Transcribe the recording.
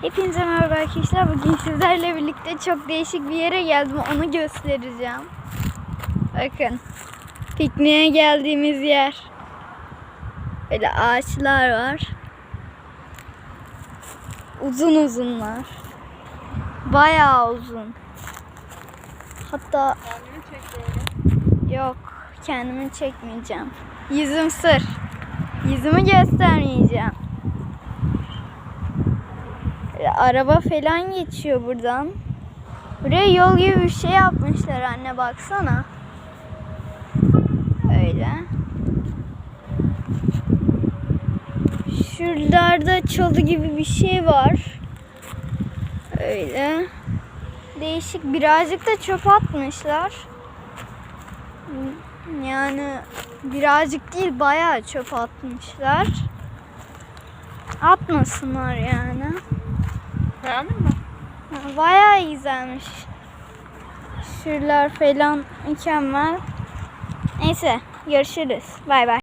Hepinize merhaba arkadaşlar. Bugün sizlerle birlikte çok değişik bir yere geldim. Onu göstereceğim. Bakın. Pikniğe geldiğimiz yer. Böyle ağaçlar var. Uzun uzunlar. Bayağı uzun. Hatta çek yok kendimi çekmeyeceğim. Yüzüm sır. Yüzümü göstermeyeceğim. Araba falan geçiyor buradan. Buraya yol gibi bir şey yapmışlar anne baksana. Öyle. Şuralarda çalı gibi bir şey var. Öyle. Değişik birazcık da çöp atmışlar. Yani birazcık değil bayağı çöp atmışlar. Atmasınlar yani. Beğendin mi? Bayağı güzelmiş. Şuralar falan mükemmel. Neyse görüşürüz. Bay bay.